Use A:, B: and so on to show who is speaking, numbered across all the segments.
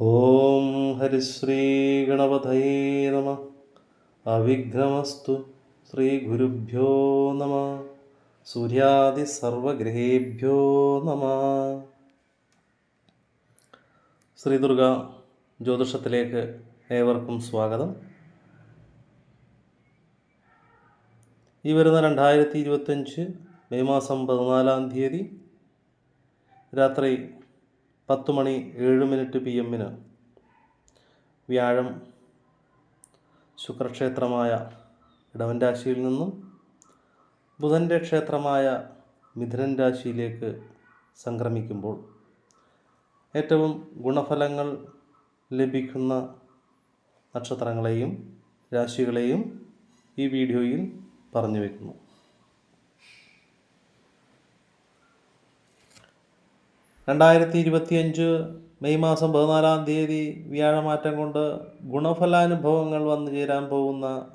A: ഓം ഹരിശ്രീ ഗണപതയേ നമ. അവിഘ്നമസ്തു ശ്രീ ഗുരുഭ്യോ നമ. സൂര്യാദി സർവഗ്രഹേഭ്യോ നമ. ശ്രീ ദുർഗ ജ്യോതിഷത്തിലേക്ക് ഏവർക്കും സ്വാഗതം. ഈ വരുന്ന രണ്ടായിരത്തി ഇരുപത്തഞ്ച് മെയ് മാസം പതിനാലാം തീയതി രാത്രി പത്ത് മണി ഏഴ് മിനിറ്റ് പി എമ്മിന് വ്യാഴം ശുക്രക്ഷേത്രമായ ഇടവൻ രാശിയിൽ നിന്നും ബുധന്റെ ക്ഷേത്രമായ മിഥുനൻ രാശിയിലേക്ക് സംക്രമിക്കുമ്പോൾ ഏറ്റവും ഗുണഫലങ്ങൾ ലഭിക്കുന്ന നക്ഷത്രങ്ങളെയും രാശികളെയും ഈ വീഡിയോയിൽ പറഞ്ഞു വയ്ക്കുന്നു രണ്ടായിരത്തി ഇരുപത്തിയഞ്ച് മെയ് മാസം പതിനാലാം തീയതി വ്യാഴമാറ്റം കൊണ്ട് ഗുണഫലാനുഭവങ്ങൾ വന്നു ചേരാൻ പോകുന്ന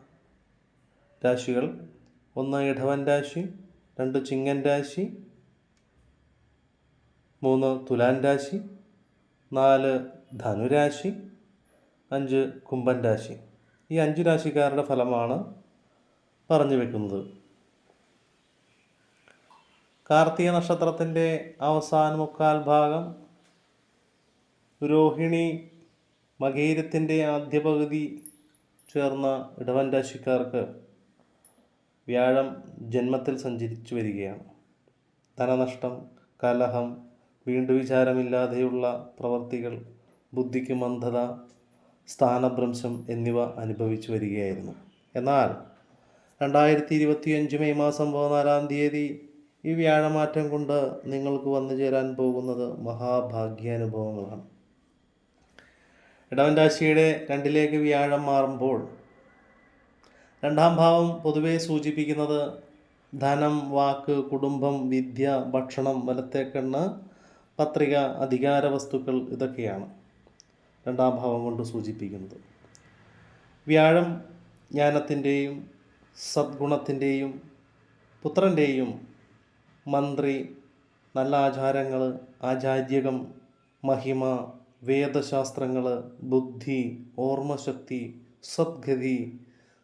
A: രാശികൾ. ഒന്ന് ഇടവൻ രാശി. രണ്ട് ചിങ്ങൻ രാശി. മൂന്ന് തുലാൻ രാശി. നാല് ധനുരാശി അഞ്ച് കുംഭൻ രാശി. ഈ അഞ്ച് രാശിക്കാരുടെ ഫലമാണ് പറഞ്ഞു വെക്കുന്നത്. കാർത്തിക നക്ഷത്രത്തിന്റെ അവസാന മുക്കാൽ ഭാഗം രോഹിണി മകീരത്തിന്റെ ആദ്യ പകുതി ചേർന്ന ഇടവൻ രാശിക്കാർക്ക് വ്യാഴം ജന്മത്തിൽ സഞ്ചരിച്ചു വരികയാണ്. ധനനഷ്ടം കലഹം വീണ്ടു വിചാരമില്ലാതെയുള്ള പ്രവർത്തികൾ ബുദ്ധിക്ക് മന്ദത സ്ഥാനഭ്രംശം എന്നിവ അനുഭവിച്ചു വരികയായിരുന്നു. എന്നാൽ രണ്ടായിരത്തി ഇരുപത്തിയഞ്ച് മെയ് മാസം പതിനാലാം തീയതി ഈ വ്യാഴമാറ്റം കൊണ്ട് നിങ്ങൾക്ക് വന്നു ചേരാൻ പോകുന്നത് മഹാഭാഗ്യാനുഭവങ്ങളാണ്. ഇടവൻ രാശിയുടെ രണ്ടിലേക്ക് വ്യാഴം മാറുമ്പോൾ രണ്ടാം ഭാവം പൊതുവെ സൂചിപ്പിക്കുന്നത് ധനം വാക്ക് കുടുംബം വിദ്യ ഭക്ഷണം വലത്തേക്കണ്ണ് പത്രിക അധികാര വസ്തുക്കൾ ഇതൊക്കെയാണ് രണ്ടാം ഭാവം കൊണ്ട് സൂചിപ്പിക്കുന്നത്. വ്യാഴം ജ്ഞാനത്തിന്റെയും സദ്ഗുണത്തിന്റെയും പുത്രന്റെയും മന്ത്രി നല്ല ആചാരങ്ങൾ ആചാര്യകം മഹിമ വേദശാസ്ത്രങ്ങൾ ബുദ്ധി ഓർമ്മശക്തി സദ്ഗതി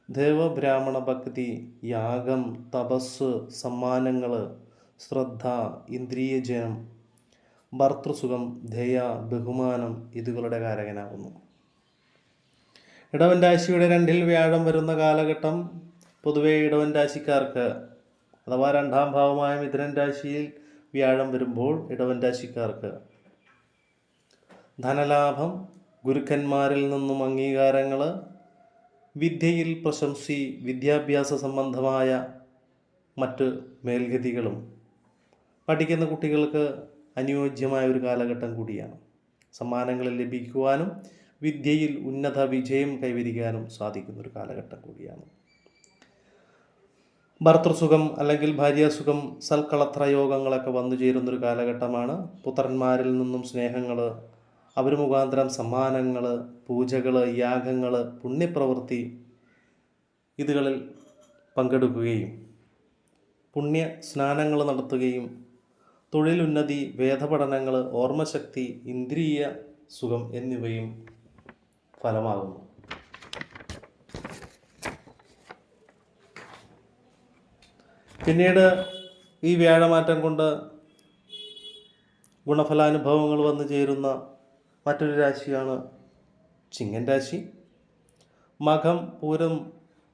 A: ദേവബ്രാഹ്മണ ഭക്തി യാഗം തപസ് സമ്മാനങ്ങൾ ശ്രദ്ധ ഇന്ദ്രിയജനം ഭർത്തൃസുഖം ദയ ബഹുമാനം ഇതുകളുടെ കാരകനാകുന്നു. ഇടവൻ രാശിയുടെ രണ്ടിൽ വ്യാഴം വരുന്ന കാലഘട്ടം പൊതുവെ ഇടവൻ രാശിക്കാർക്ക് അഥവാ രണ്ടാം ഭാവമായ മിഥുനൻ രാശിയിൽ വ്യാഴം വരുമ്പോൾ ഇടവൻ രാശിക്കാർക്ക്. ധനലാഭം ഗുരുക്കന്മാരിൽ നിന്നും അംഗീകാരങ്ങൾ വിദ്യയിൽ പ്രശംസി വിദ്യാഭ്യാസ സംബന്ധമായ മറ്റ് മേൽഗതികളും പഠിക്കുന്ന കുട്ടികൾക്ക് അനുയോജ്യമായ ഒരു കാലഘട്ടം കൂടിയാണ്. സമ്മാനങ്ങൾ ലഭിക്കുവാനും വിദ്യയിൽ ഉന്നത വിജയം കൈവരിക്കാനും സാധിക്കുന്ന ഒരു കാലഘട്ടം കൂടിയാണ്. ഭർത്തൃസുഖം അല്ലെങ്കിൽ ഭാര്യാസുഖം സൽക്കളത്ര യോഗങ്ങളൊക്കെ വന്നു ചേരുന്നൊരു കാലഘട്ടമാണ്. പുത്രന്മാരിൽ നിന്നും സ്നേഹങ്ങൾ അവർ മുഖാന്തരം സമ്മാനങ്ങൾ പൂജകൾ യാഗങ്ങൾ പുണ്യപ്രവൃത്തി ഇതുകളിൽ പങ്കെടുക്കുകയും പുണ്യ സ്നാനങ്ങൾ നടത്തുകയും തൊഴിലുന്നതി വേദപഠനങ്ങൾ ഓർമ്മശക്തി ഇന്ദ്രിയ സുഖം എന്നിവയും ഫലമാകുന്നു. പിന്നീട് ഈ വ്യാഴമാറ്റം കൊണ്ട് ഗുണഫലാനുഭവങ്ങൾ വന്നു ചേരുന്ന മറ്റൊരു രാശിയാണ് ചിങ്ങൻ രാശി. മഖം പൂരം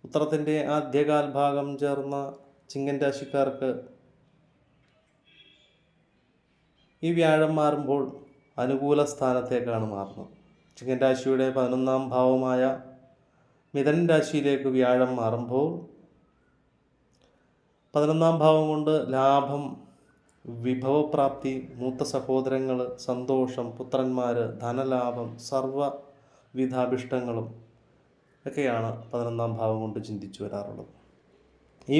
A: ഉത്തരത്തിന്റെ ആദ്യകാൽ ഭാഗം ചേർന്ന ചിങ്ങൻ രാശിക്കാർക്ക് ഈ വ്യാഴം മാറുമ്പോൾ അനുകൂല സ്ഥാനത്തേക്കാണ് മാറുന്നത്. ചിങ്ങൻ രാശിയുടെ പതിനൊന്നാം ഭാവമായ മിഥൻ രാശിയിലേക്ക് വ്യാഴം മാറുമ്പോൾ പതിനൊന്നാം ഭാവം കൊണ്ട് ലാഭം വിഭവപ്രാപ്തി മൂത്ത സഹോദരങ്ങൾ സന്തോഷം പുത്രന്മാർ ധനലാഭം സർവവിധാഭിഷ്ടങ്ങളും ഒക്കെയാണ് പതിനൊന്നാം ഭാവം കൊണ്ട് ചിന്തിച്ചു വരാറുള്ളത്. ഈ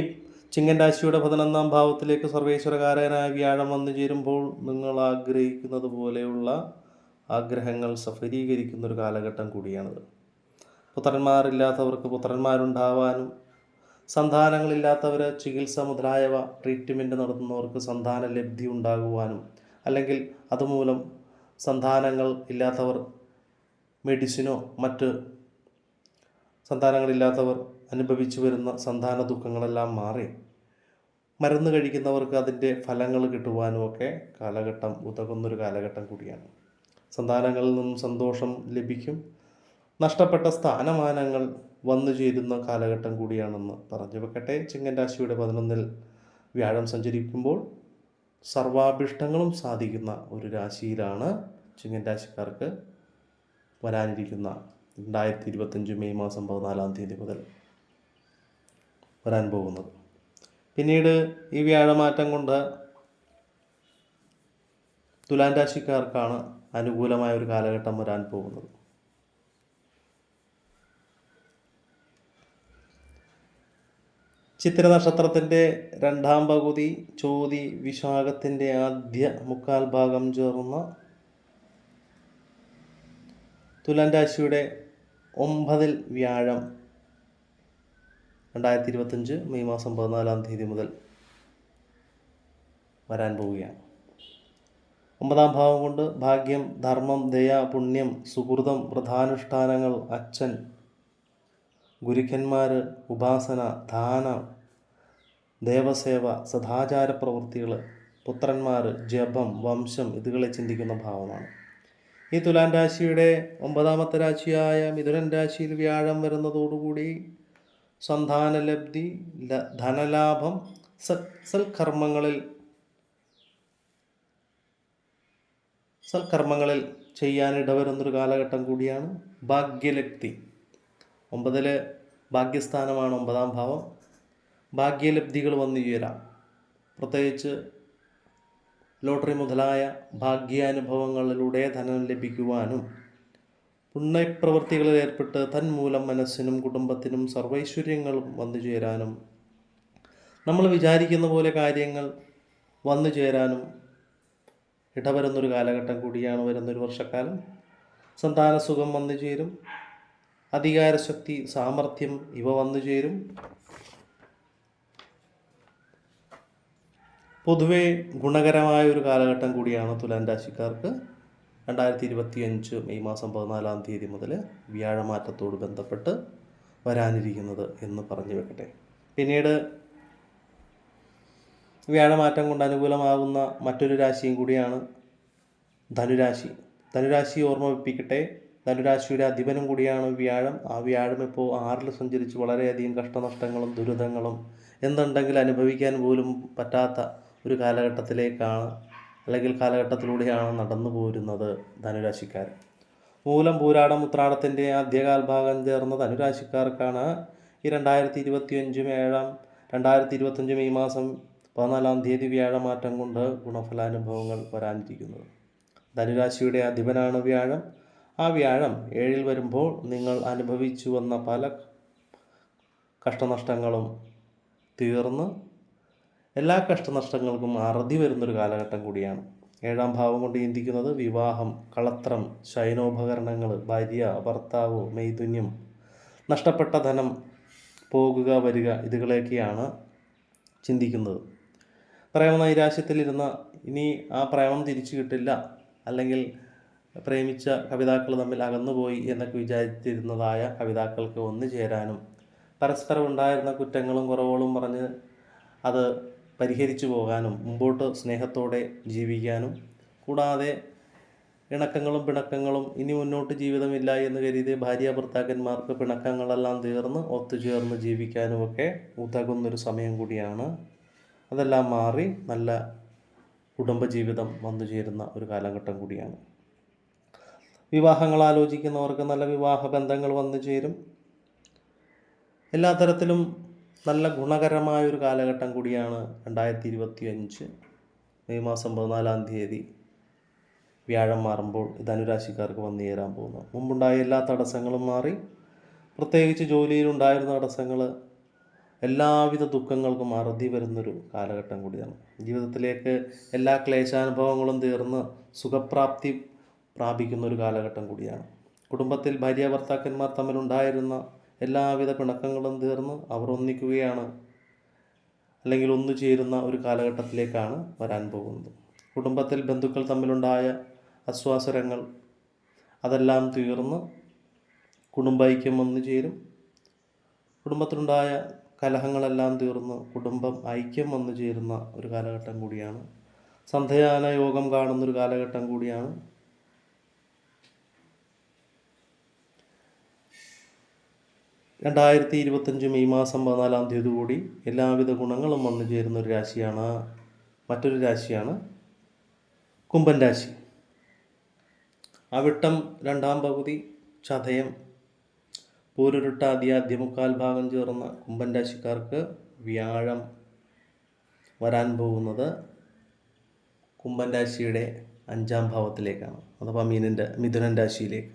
A: ചിങ്ങൻ രാശിയുടെ പതിനൊന്നാം ഭാവത്തിലേക്ക് സർവേശ്വരകാരനായ വ്യാഴം വന്നു ചേരുമ്പോൾ നിങ്ങൾ ആഗ്രഹിക്കുന്നത് പോലെയുള്ള ആഗ്രഹങ്ങൾ സഫലീകരിക്കുന്ന ഒരു കാലഘട്ടം കൂടിയാണിത്. പുത്രന്മാരില്ലാത്തവർക്ക് പുത്രന്മാരുണ്ടാവാനും സന്താനങ്ങളില്ലാത്തവർ ചികിത്സ മുതലായവ ട്രീറ്റ്മെന്റ് നടത്തുന്നവർക്ക് സന്താന ലബ്ധി ഉണ്ടാകുവാനും അല്ലെങ്കിൽ അതുമൂലം സന്താനങ്ങൾ ഇല്ലാത്തവർ മെഡിസിനോ മറ്റ് സന്താനങ്ങളില്ലാത്തവർ അനുഭവിച്ചു വരുന്ന സന്താന ദുഃഖങ്ങളെല്ലാം മാറി. മരുന്ന് കഴിക്കുന്നവർക്ക് അതിന്റെ ഫലങ്ങൾ കിട്ടുവാനും ഒക്കെ കാലഘട്ടം ഉതകുന്നൊരു കാലഘട്ടം കൂടിയാണ്. സന്താനങ്ങളിൽ നിന്നും സന്തോഷം ലഭിക്കും. നഷ്ടപ്പെട്ട സ്ഥാനമാനങ്ങൾ വന്നു ചേരുന്ന കാലഘട്ടം കൂടിയാണെന്ന് പറഞ്ഞു വെക്കട്ടെ. ചിങ്ങൻ രാശിയുടെ പതിനൊന്നിൽ വ്യാഴം സഞ്ചരിക്കുമ്പോൾ സർവാഭിഷ്ടങ്ങളും സാധിക്കുന്ന ഒരു രാശിയിലാണ് ചിങ്ങൻ രാശിക്കാർക്ക് വരാനിരിക്കുന്ന രണ്ടായിരത്തി ഇരുപത്തഞ്ച് മെയ് മാസം പതിനാലാം തീയതി മുതൽ വരാൻ പോകുന്നത്. പിന്നീട് ഈ വ്യാഴമാറ്റം കൊണ്ട് തുലാൻ രാശിക്കാർക്കാണ് അനുകൂലമായ ഒരു കാലഘട്ടം വരാൻ പോകുന്നത്. ചിത്തിര നക്ഷത്രത്തിന്റെ രണ്ടാം പകുതി ചോതി വിശാഖത്തിന്റെ ആദ്യ മുക്കാൽ ഭാഗം ചേർന്ന തുലാൻ രാശിയുടെ ഒമ്പതിൽ വ്യാഴം രണ്ടായിരത്തി ഇരുപത്തഞ്ച് മെയ് മാസം പതിനാലാം തീയതി മുതൽ വരാൻ പോവുകയാണ്. ഒമ്പതാം ഭാവം കൊണ്ട് ഭാഗ്യം ധർമ്മം ദയ പുണ്യം സുഹൃതം വ്രതാനുഷ്ഠാനങ്ങൾ അച്ഛൻ ഗുരുക്കന്മാർ ഉപാസന ദാനം ദേവസേവ സദാചാര പ്രവൃത്തികൾ പുത്രന്മാർ ജപം വംശം ഇതുകളെ ചിന്തിക്കുന്ന ഭാവമാണ്. ഈ തുലാൻ രാശിയുടെ ഒമ്പതാമത്തെ രാശിയായ മിഥുനൻ രാശിയിൽ വ്യാഴം വരുന്നതോടുകൂടി സന്താനലബ്ധി ധനലാഭം സൽക്കർമ്മങ്ങളിൽ സൽക്കർമ്മങ്ങളിൽ ചെയ്യാൻ ഇടവരുന്നൊരു കാലഘട്ടം കൂടിയാണ് ഭാഗ്യലബ്ധി. ഒമ്പതിലെ ഭാഗ്യസ്ഥാനമാണ് ഒമ്പതാം ഭാവം. ഭാഗ്യലബ്ധികൾ വന്നു ചേരാം. പ്രത്യേകിച്ച് ലോട്ടറി മുതലായ ഭാഗ്യാനുഭവങ്ങളിലൂടെ ധനം ലഭിക്കുവാനും പുണ്യപ്രവൃത്തികളിൽ ഏർപ്പെട്ട് തന്മൂലം മനസ്സിനും കുടുംബത്തിനും സർവൈശ്വര്യങ്ങളും വന്നു ചേരാനും നമ്മൾ വിചാരിക്കുന്ന പോലെ കാര്യങ്ങൾ വന്നു ചേരാനും ഇടവരുന്നൊരു കാലഘട്ടം കൂടിയാണ് വരുന്നൊരു വർഷക്കാലം. സന്താന സുഖം വന്നു ചേരും. അധികാരശക്തി സാമർഥ്യം ഇവ വന്നു ചേരും. പൊതുവെ ഗുണകരമായ ഒരു കാലഘട്ടം കൂടിയാണ് തുലാൻ രാശിക്കാർക്ക്. രണ്ടായിരത്തി ഇരുപത്തി അഞ്ച് മെയ് മാസം പതിനാലാം തീയതി മുതൽ വ്യാഴമാറ്റത്തോട് ബന്ധപ്പെട്ട് വരാനിരിക്കുന്നത് എന്ന് പറഞ്ഞു വെക്കട്ടെ. പിന്നീട് വ്യാഴമാറ്റം കൊണ്ട് അനുകൂലമാകുന്ന മറ്റൊരു രാശിയും കൂടിയാണ് ധനുരാശി. ധനുരാശി ഓർമ്മ വെപ്പിക്കട്ടെ ധനുരാശിയുടെ അധിപനും കൂടിയാണ് വ്യാഴം. ആ വ്യാഴം ഇപ്പോൾ ആറിൽ സഞ്ചരിച്ച് വളരെയധികം കഷ്ടനഷ്ടങ്ങളും ദുരിതങ്ങളും എന്തുണ്ടെങ്കിൽ അനുഭവിക്കാൻ പോലും പറ്റാത്ത ഒരു കാലഘട്ടത്തിലേക്കാണ് അല്ലെങ്കിൽ കാലഘട്ടത്തിലൂടെയാണ് നടന്നു പോരുന്നത് ധനുരാശിക്കാർ. മൂലം പൂരാടം ഉത്രാടത്തിന്റെ ആദ്യകാൽഭാഗം ചേർന്ന ധനുരാശിക്കാർക്കാണ് ഈ രണ്ടായിരത്തി ഇരുപത്തി അഞ്ച് ഏഴാം രണ്ടായിരത്തി ഇരുപത്തഞ്ച് മെയ് മാസം പതിനാലാം തീയതി വ്യാഴമാറ്റം കൊണ്ട് ഗുണഫലാനുഭവങ്ങൾ വരാനിരിക്കുന്നത്. ധനുരാശിയുടെ അധിപനാണ് വ്യാഴം. ആ വ്യാഴം ഏഴിൽ വരുമ്പോൾ നിങ്ങൾ അനുഭവിച്ചു വന്ന പല കഷ്ടനഷ്ടങ്ങളും തീർന്ന് എല്ലാ കഷ്ടനഷ്ടങ്ങൾക്കും അറുതി വരുന്നൊരു കാലഘട്ടം കൂടിയാണ്. ഏഴാം ഭാവം കൊണ്ട് ചിന്തിക്കുന്നത് വിവാഹം കളത്രം ശയനോപകരണങ്ങൾ ഭാര്യ ഭർത്താവ് മൈതുന്യം നഷ്ടപ്പെട്ട ധനം പോകുക വരിക ഇതുകളെയൊക്കെയാണ് ചിന്തിക്കുന്നത്. പ്രേമ നൈരാശ്യത്തിലിരുന്ന ഇനി ആ പ്രേമം തിരിച്ചു കിട്ടില്ല. അല്ലെങ്കിൽ പ്രേമിച്ച കവിതാക്കൾ തമ്മിൽ അകന്നുപോയി എന്നൊക്കെ വിചാരിച്ചിരുന്നതായ കവിതാക്കൾക്ക് ഒന്നു ചേരാനും പരസ്പരം ഉണ്ടായിരുന്ന കുറ്റങ്ങളും കുറവുകളും പറഞ്ഞ് അത് പരിഹരിച്ചു പോകാനും മുമ്പോട്ട് സ്നേഹത്തോടെ ജീവിക്കാനും കൂടാതെ ഇണക്കങ്ങളും പിണക്കങ്ങളും ഇനി മുന്നോട്ട് ജീവിതമില്ല എന്ന് കരുതി ഭാര്യ ഭർത്താക്കന്മാർക്ക് പിണക്കങ്ങളെല്ലാം തീർന്ന് ഒത്തുചേർന്ന് ജീവിക്കാനുമൊക്കെ ഉതകുന്നൊരു സമയം കൂടിയാണ്. അതെല്ലാം മാറി നല്ല കുടുംബജീവിതം വന്നു ചേരുന്ന ഒരു കാലഘട്ടം കൂടിയാണ്. വിവാഹങ്ങൾ ആലോചിക്കുന്നവർക്ക് നല്ല വിവാഹ ബന്ധങ്ങൾ വന്നു ചേരും. എല്ലാ തരത്തിലും നല്ല ഗുണകരമായ ഒരു കാലഘട്ടം കൂടിയാണ് രണ്ടായിരത്തി ഇരുപത്തി അഞ്ച് മെയ് മാസം പതിനാലാം തീയതി വ്യാഴം മാറുമ്പോൾ ധനുരാശിക്കാർക്ക് വന്നു ചേരാൻ പോകുന്നു. മുമ്പുണ്ടായ എല്ലാ തടസ്സങ്ങളും മാറി പ്രത്യേകിച്ച് ജോലിയിലുണ്ടായിരുന്ന തടസ്സങ്ങൾ എല്ലാവിധ ദുഃഖങ്ങൾക്കും അറുതി വരുന്നൊരു കാലഘട്ടം കൂടിയാണ്. ജീവിതത്തിലേക്ക് എല്ലാ ക്ലേശാനുഭവങ്ങളും തീർന്ന് സുഖപ്രാപ്തി പ്രാപിക്കുന്ന ഒരു കാലഘട്ടം കൂടിയാണ്. കുടുംബത്തിൽ ഭാര്യ ഭർത്താക്കന്മാർ തമ്മിലുണ്ടായിരുന്ന എല്ലാവിധ പിണക്കങ്ങളും തീർന്ന് അവർ ഒന്നിക്കുകയാണ് അല്ലെങ്കിൽ ഒന്നു ചേരുന്ന ഒരു കാലഘട്ടത്തിലേക്കാണ് വരാൻ പോകുന്നത്. കുടുംബത്തിൽ ബന്ധുക്കൾ തമ്മിലുണ്ടായ അസ്വാസരങ്ങൾ അതെല്ലാം തീർന്ന് കുടുംബൈക്യം വന്നു ചേരും. കുടുംബത്തിലുണ്ടായ കലഹങ്ങളെല്ലാം തീർന്ന് കുടുംബം ഐക്യം വന്നു ചേരുന്ന ഒരു കാലഘട്ടം കൂടിയാണ്. സന്ധ്യാന യോഗം കാണുന്നൊരു കാലഘട്ടം കൂടിയാണ്. രണ്ടായിരത്തി ഇരുപത്തഞ്ച് മെയ് മാസം പതിനാലാം തീയതി കൂടി എല്ലാവിധ ഗുണങ്ങളും വന്നു ചേരുന്ന ഒരു രാശിയാണ് മറ്റൊരു രാശിയാണ് കുംഭൻ രാശി. അവിട്ടം രണ്ടാം പകുതി ചതയം. പൂരുരുട്ടാതി മുക്കാൽ ഭാഗം ചേർന്ന കുംഭൻ രാശിക്കാർക്ക് വ്യാഴം വരാൻ പോകുന്നത് കുംഭൻ രാശിയുടെ അഞ്ചാം ഭാവത്തിലേക്കാണ് അഥവാ മീനന്റെ മിഥുനൻ രാശിയിലേക്ക്.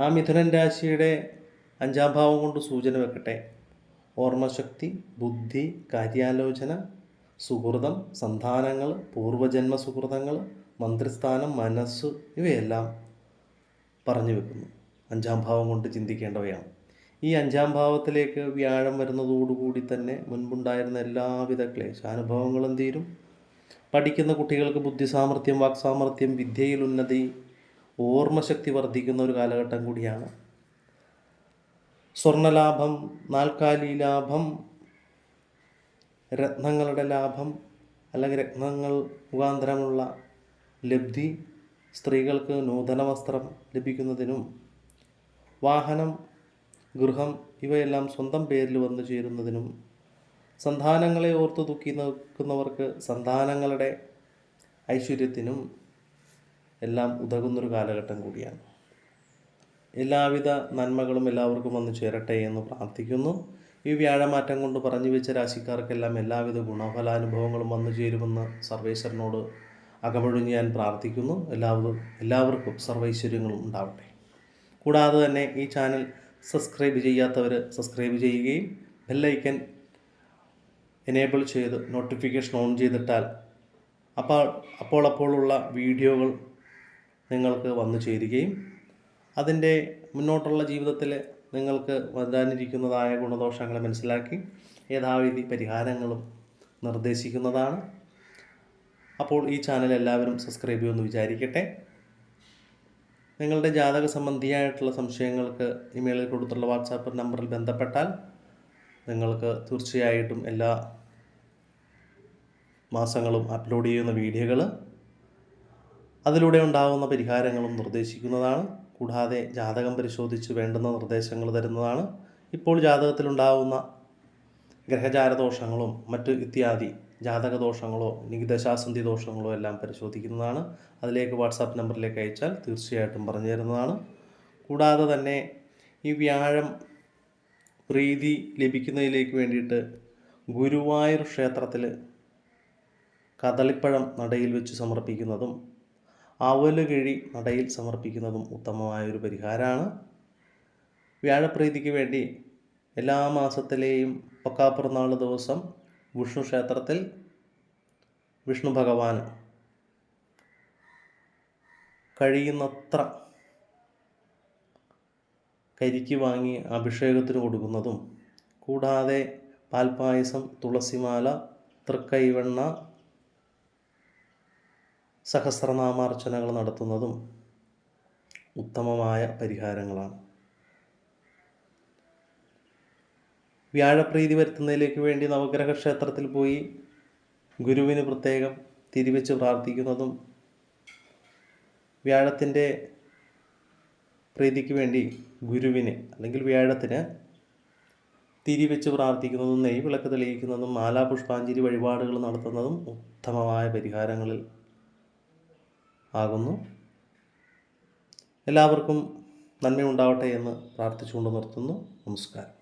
A: ആ മിഥുനൻ രാശിയുടെ അഞ്ചാം ഭാവം കൊണ്ട് സൂചന വെക്കട്ടെ. ഓർമ്മശക്തി ബുദ്ധി കാര്യാലോചന സുഹൃതം സന്താനങ്ങൾ പൂർവജന്മ സുഹൃതങ്ങൾ മന്ത്രിസ്ഥാനം മനസ്സ് ഇവയെല്ലാം പറഞ്ഞു വെക്കുന്നു. അഞ്ചാം ഭാവം കൊണ്ട് ചിന്തിക്കേണ്ടവയാണ്. ഈ അഞ്ചാം ഭാവത്തിലേക്ക് വ്യാഴം വരുന്നതോടുകൂടി തന്നെ മുൻപുണ്ടായിരുന്ന എല്ലാവിധ ക്ലേശാനുഭവങ്ങളും തീരും പഠിക്കുന്ന കുട്ടികൾക്ക് ബുദ്ധിസാമർഥ്യം വാക്സാമർഥ്യം വിദ്യയിൽ ഉന്നതി ഓർമ്മശക്തി വർദ്ധിക്കുന്ന ഒരു കാലഘട്ടം കൂടിയാണ് സ്വർണലാഭം നാൽക്കാലി ലാഭം രത്നങ്ങളുടെ ലാഭം അല്ലെങ്കിൽ രത്നങ്ങൾ മുഖാന്തരമുള്ള ലബ്ധി സ്ത്രീകൾക്ക് നൂതന വസ്ത്രം ലഭിക്കുന്നതിനും വാഹനം ഗൃഹം ഇവയെല്ലാം സ്വന്തം പേരിൽ വന്നു ചേരുന്നതിനും സന്താനങ്ങളെ ഓർത്തു ദുഃഖി നിൽക്കുന്നവർക്ക് സന്താനങ്ങളുടെ ഐശ്വര്യത്തിനും എല്ലാം ഉതകുന്നൊരു കാലഘട്ടം കൂടിയാണ്. എല്ലാവിധ നന്മകളും എല്ലാവർക്കും വന്നു ചേരട്ടെ എന്ന് പ്രാർത്ഥിക്കുന്നു. ഈ വ്യാഴമാറ്റം കൊണ്ട് പറഞ്ഞു വെച്ച രാശിക്കാർക്കെല്ലാം എല്ലാവിധ ഗുണഫലാനുഭവങ്ങളും വന്നു ചേരുമെന്ന് സർവേശ്വരനോട് അകമൊഴിഞ്ഞ് ഞാൻ പ്രാർത്ഥിക്കുന്നു. എല്ലാവരും എല്ലാവർക്കും സർവൈശ്വര്യങ്ങളും ഉണ്ടാവട്ടെ. കൂടാതെ തന്നെ ഈ ചാനൽ സബ്സ്ക്രൈബ് ചെയ്യാത്തവർ സബ്സ്ക്രൈബ് ചെയ്യുകയും ബെല്ലൈക്കൻ എനേബിൾ ചെയ്ത് നോട്ടിഫിക്കേഷൻ ഓൺ ചെയ്തിട്ടാൽ അപ്പോൾ അപ്പോൾ അപ്പോഴുള്ള വീഡിയോകൾ നിങ്ങൾക്ക് വന്നു ചേരുകയും അതിന്റെ മുന്നോട്ടുള്ള ജീവിതത്തിൽ നിങ്ങൾക്ക് വരാനിരിക്കുന്നതായ ഗുണദോഷങ്ങൾ മനസ്സിലാക്കി യഥാവിധി പരിഹാരങ്ങളും നിർദ്ദേശിക്കുന്നതാണ്. അപ്പോൾ ഈ ചാനൽ എല്ലാവരും സബ്സ്ക്രൈബ് ചെയ്യുമെന്ന് വിചാരിക്കട്ടെ. നിങ്ങളുടെ ജാതക സംബന്ധിയായിട്ടുള്ള സംശയങ്ങൾക്ക് ഇമെയിലിൽ കൊടുത്തുള്ള വാട്സാപ്പ് നമ്പറിൽ ബന്ധപ്പെട്ടാൽ നിങ്ങൾക്ക് തീർച്ചയായിട്ടും എല്ലാ മാസങ്ങളും അപ്ലോഡ് ചെയ്യുന്ന വീഡിയോകൾ അതിലൂടെ ഉണ്ടാകുന്ന പരിഹാരങ്ങളും നിർദ്ദേശിക്കുന്നതാണ്. കൂടാതെ ജാതകം പരിശോധിച്ച് വേണ്ടുന്ന നിർദ്ദേശങ്ങൾ തരുന്നതാണ്. ഇപ്പോൾ ജാതകത്തിലുണ്ടാകുന്ന ഗ്രഹചാരദോഷങ്ങളും മറ്റ് ഇത്യാദി ജാതക ദോഷങ്ങളോ അല്ലെങ്കിൽ ദശാസന്ധി ദോഷങ്ങളോ എല്ലാം പരിശോധിക്കുന്നതാണ്. അതിലേക്ക് വാട്സാപ്പ് നമ്പറിലേക്ക് അയച്ചാൽ തീർച്ചയായിട്ടും പറഞ്ഞു തരുന്നതാണ്. കൂടാതെ തന്നെ ഈ വ്യാഴം പ്രീതി ലഭിക്കുന്നതിലേക്ക് വേണ്ടിയിട്ട് ഗുരുവായൂർ ക്ഷേത്രത്തിൽ കദളിപ്പഴം നടയിൽ വെച്ച് സമർപ്പിക്കുന്നതും അവലുകിഴി നടയിൽ സമർപ്പിക്കുന്നതും ഉത്തമമായൊരു പരിഹാരമാണ്. വ്യാഴപ്രീതിക്ക് വേണ്ടി എല്ലാ മാസത്തിലെയും പക്കാപ്പിറന്നാൾ ദിവസം വിഷ്ണു ക്ഷേത്രത്തിൽ വിഷ്ണു ഭഗവാൻ കഴിയുന്നത്ര കരിക്ക് വാങ്ങി അഭിഷേകത്തിന് കൊടുക്കുന്നതും കൂടാതെ പാൽപ്പായസം തുളസിമാല തൃക്കൈവെണ്ണ സഹസ്രനാമാർച്ചനകൾ നടത്തുന്നതും ഉത്തമമായ പരിഹാരങ്ങളാണ്. വ്യാഴപ്രീതി വരുത്തുന്നതിലേക്ക് വേണ്ടി നവഗ്രഹ ക്ഷേത്രത്തിൽ പോയി ഗുരുവിന് പ്രത്യേകം തിരിവെച്ച് പ്രാർത്ഥിക്കുന്നതും വ്യാഴത്തിന്റെ പ്രീതിക്ക് വേണ്ടി ഗുരുവിന് അല്ലെങ്കിൽ വ്യാഴത്തിന് തിരിവെച്ച് പ്രാർത്ഥിക്കുന്നതും നെയ്വിളക്ക് തെളിയിക്കുന്നതും മാലാപുഷ്പാഞ്ജലി വഴിപാടുകൾ നടത്തുന്നതും ഉത്തമമായ പരിഹാരങ്ങളിൽ ആകുന്നു. എല്ലാവർക്കും നന്മയുണ്ടാവട്ടെ എന്ന് പ്രാർത്ഥിച്ചുകൊണ്ട് നിർത്തുന്നു. നമസ്കാരം.